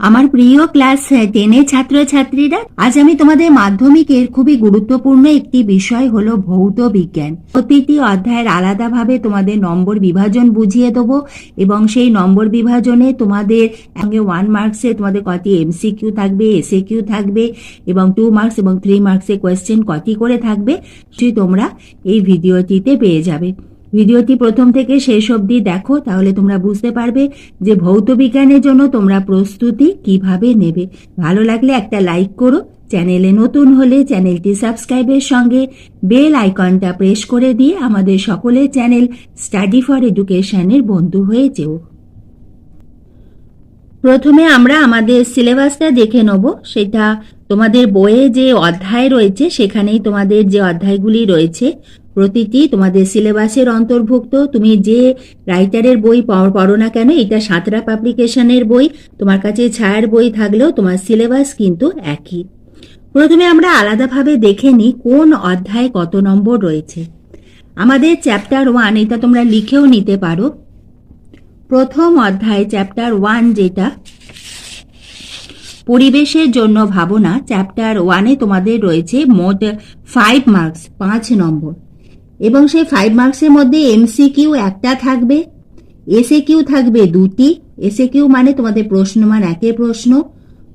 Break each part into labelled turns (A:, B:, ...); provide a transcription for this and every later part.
A: আমার প্রিয় ক্লাস টেনের ছাত্রছাত্রীরা, আজ আমি তোমাদের মাধ্যমিকের খুবই গুরুত্বপূর্ণ একটি বিষয় হলো ভৌত বিজ্ঞান। প্রতিটি অধ্যায়ের আলাদাভাবে তোমাদের নম্বর বিভাজন বুঝিয়ে দেবো এবং সেই নম্বর বিভাজনে তোমাদের সঙ্গে ওয়ান মার্কসে তোমাদের কটি এমসিকিউ থাকবে এসএ কিউ থাকবে এবং টু মার্কস এবং থ্রি মার্কসে কোয়েশ্চেন কটি করে থাকবে সেটি তোমরা এই ভিডিওটিতে পেয়ে যাবে। ভিডিওটি প্রথম থেকে শেষ অবধি দেখো, তাহলে তোমরা বুঝতে পারবে যে ভৌত বিজ্ঞানের জন্য তোমরা প্রস্তুতি কীভাবে নেবে। ভালো লাগলে একটা লাইক করো, চ্যানেলে নতুন হলে চ্যানেলটি সাবস্ক্রাইবের সঙ্গে বেল আইকনটা প্রেস করে দিয়ে আমাদের সকলের চ্যানেল স্টাডি ফর এডুকেশনের বন্ধু হয়ে যেও। প্রথমে আমরা আমাদের সিলেবাসটা দেখে নেব। সেটা তোমাদের বইয়ে যে অধ্যায় রয়েছে, সেখানেই তোমাদের যে অধ্যায়গুলি রয়েছে প্রতিটি তোমাদের সিলেবাসের অন্তর্ভুক্ত। তুমি যে রাইটারের বই পড়ো না কেন, এটা সাঁতরা পাবলিকেশনের বই। তোমার কাছে ছায়ার বই থাকলেও তোমার সিলেবাস কিন্তু একই। প্রথমে আমরা আলাদাভাবে দেখে নিই কোন অধ্যায়ে কত নম্বর রয়েছে। আমাদের চ্যাপ্টার ওয়ান, এটা তোমরা লিখেও নিতে পারো। প্রথম অধ্যায় চ্যাপ্টার ওয়ান যেটা, পরিবেশের জন্য ভাবনা, চ্যাপ্টার ওয়ানে তোমাদের রয়েছে মোট ফাইভ মার্কস পাঁচ নম্বর। এবং সেই ফাইভ মার্কসের মধ্যে এমসিকিউ একটা থাকবে এসে কিউ থাকবে দুটি। এসে কিউ মানে তোমাদের প্রশ্নমান একের প্রশ্ন,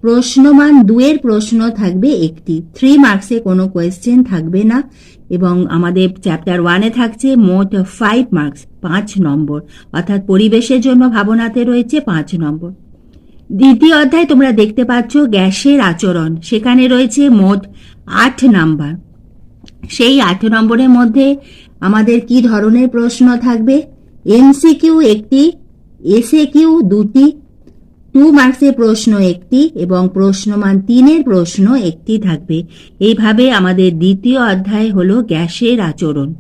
A: প্রশ্নমান দুয়ের প্রশ্ন থাকবে একটি। থ্রি মার্কসে কোনো কোয়েশ্চেন থাকবে না এবং আমাদের চ্যাপ্টার ওয়ানে থাকছে মোট ফাইভ মার্কস পাঁচ নম্বর। অর্থাৎ পরিবেশের জন্য ভাবনাতে রয়েছে পাঁচ নম্বর। দ্বিতীয় অধ্যায় তোমরা দেখতে পাচ্ছ গ্যাসের আচরণ। সেখানে রয়েছে মোট আট নাম্বার। সেই আট নম্বরের মধ্যে আমাদের কি ধরনের প্রশ্ন থাকবে? এমসিকিউ একটি এসএ কিউ দুটি, টু মার্কসের প্রশ্ন একটি এবং প্রশ্নমান তিনের প্রশ্ন একটি থাকবে। এইভাবে আমাদের দ্বিতীয় অধ্যায় হল গ্যাসের আচরণ।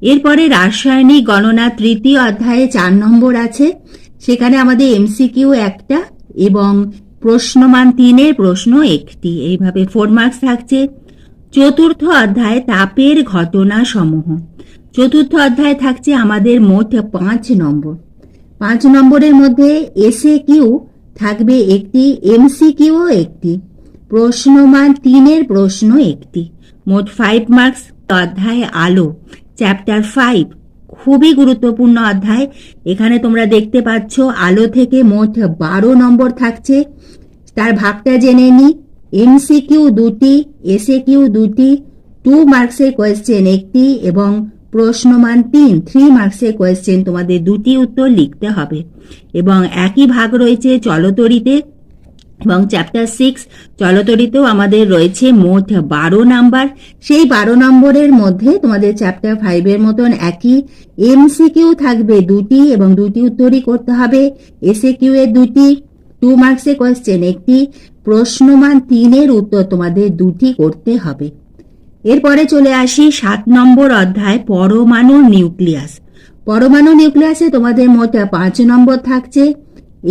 A: এরপরে রাসায়নিক গণনা তৃতীয় অধ্যায়ে চার নম্বর আছে। সেখানে আমাদের এমসিকিউ একটা এবং প্রশ্নমান তিনের প্রশ্ন একটি। এইভাবে ফোর মার্কস থাকছে। চতুর্থ অধ্যায় তাপের ঘটনা সমূহ চতুর্থ অধ্যায় থাকছে আমাদের মোট পাঁচ নম্বর। পাঁচ নম্বরের মধ্যে এসএ কিউ থাকবে একটি, এমসিকিউ একটি। প্রশ্নমান তিনের প্রশ্ন একটি। মোট ফাইভ মার্কস অধ্যায় আলো। চ্যাপ্টার ফাইভ খুবই গুরুত্বপূর্ণ অধ্যায়। এখানে তোমরা দেখতে পাচ্ছ আলো থেকে মোট বারো নম্বর থাকছে। তার ভাগটা জেনে নি। এমসিকিউ দুটি এসএ কিউ দুটি, টু মার্কসের কোয়েশ্চেন একটি এবং প্রশ্নমান তিন, থ্রি মার্কসের কোয়েশ্চেন তোমাদের দুটি উত্তর লিখতে হবে। এবং একই ভাগ রয়েছে চলতরিতে এবং চ্যাপ্টার সিক্স, চলতরিতেও আমাদের রয়েছে মোট বারো নাম্বার। সেই বারো নম্বরের মধ্যে তোমাদের চ্যাপ্টার ফাইভের মতন একই। এমসিকিউ থাকবে দুটি এবং দুটি উত্তরই করতে হবে। এসএ কিউ এর দুটি, টু মার্কসে কোয়েশ্চেন একটি প্রশ্নমান তিনের উত্তর তোমাদের দুটি করতে হবে। এরপরে চলে আসি সাত নম্বর অধ্যায়, পরমাণু নিউক্লিয়াস। পরমাণু নিউক্লিয়াসে তোমাদের মোট পাঁচ নম্বর থাকছে।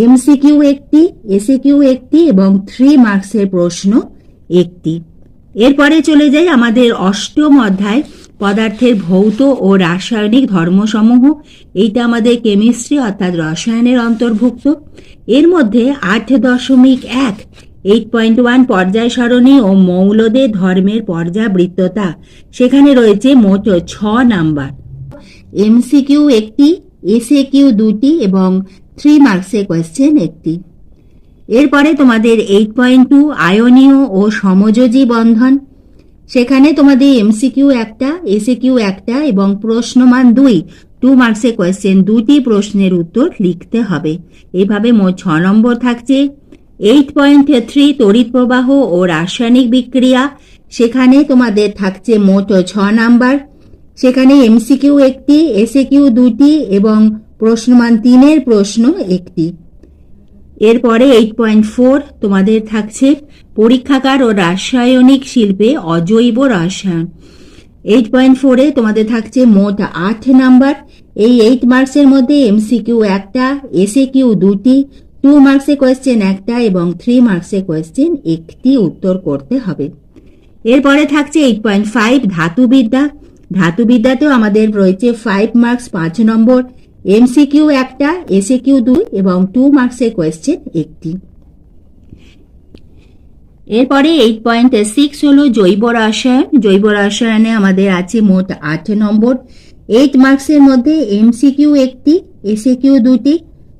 A: এমসিকিউ একটি এসএকিউ একটি এবং থ্রি মার্কসের প্রশ্ন একটি। এরপরে চলে যাই আমাদের অষ্টম অধ্যায়, পদার্থের ভৌত ও রাসায়নিক ধর্মসমূহ। এইটা আমাদের কেমিস্ট্রি অর্থাৎ রসায়নের অন্তর্ভুক্ত। এর মধ্যে আট দশমিক এক এইট পয়েন্ট ওয়ান পর্যায় সারণী ও মৌলদের ধর্মের পর্যাবৃত্ততা। সেখানে রয়েছে মোট ছ নাম্বার। এমসিকিউ একটি এসএ কিউ দুটি এবং থ্রি মার্কসের কোয়েশ্চেন একটি। এরপরে তোমাদের এইট পয়েন্ট টু আয়নীয় ও সমযোজী বন্ধন। সেখানে তোমাদের এমসিকিউ একটা এসএ কিউ একটা এবং প্রশ্নমান দুই, টু মার্কসের কোয়েশ্চেন দুটি প্রশ্নের উত্তর লিখতে হবে। এইভাবে মোট ছ নম্বর থাকছে। এইট পয়েন্ট থ্রি তড়িৎ প্রবাহ ও রাসায়নিক বিক্রিয়া, সেখানে তোমাদের থাকছে মোট ছ নাম্বার। সেখানে এমসিকিউ একটি এসএ কিউ দুটি এবং প্রশ্নমান তিনের প্রশ্ন একটি। এরপরে এইট পয়েন্ট ফোর তোমাদের থাকছে পরীক্ষাগার ও রাসায়নিক শিল্পে অজৈব রসায়ন। এইট পয়েন্ট ফোরে তোমাদের থাকছে মোট আট নাম্বার। এই এইট মার্কসের মধ্যে এমসিকিউ একটা এসএ কিউ দুটি টু মার্কসে কোয়েশ্চেন একটা এবং থ্রি মার্কসে কোয়েশ্চেন একটি উত্তর করতে হবে। এরপরে থাকছে এইট পয়েন্ট ফাইভ ধাতুবিদ্যা। ধাতুবিদ্যাতেও আমাদের রয়েছে ফাইভ মার্কস পাঁচ নম্বর। এমসিকিউ একটা এসএ কিউ দুই এবং টু মার্কসের কোয়েশ্চেন একটি। এরপরে এইট পয়েন্ট সিক্স হলো জৈব রসায়ন। জৈব রসায়নে আমাদের আছে মোট আট নম্বর। এইট মার্কসের মধ্যে এমসিকিউ একটি এসএকিউ দুটি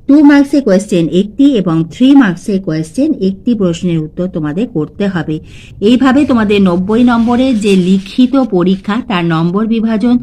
A: টু মার্কসের কোয়েশ্চেন একটি এবং থ্রি মার্কসের কোয়েশ্চেন একটি প্রশ্নের উত্তর তোমাদের করতে হবে। এইভাবে তোমাদের নব্বই নম্বরের যে লিখিত পরীক্ষা, তার নম্বর বিভাজন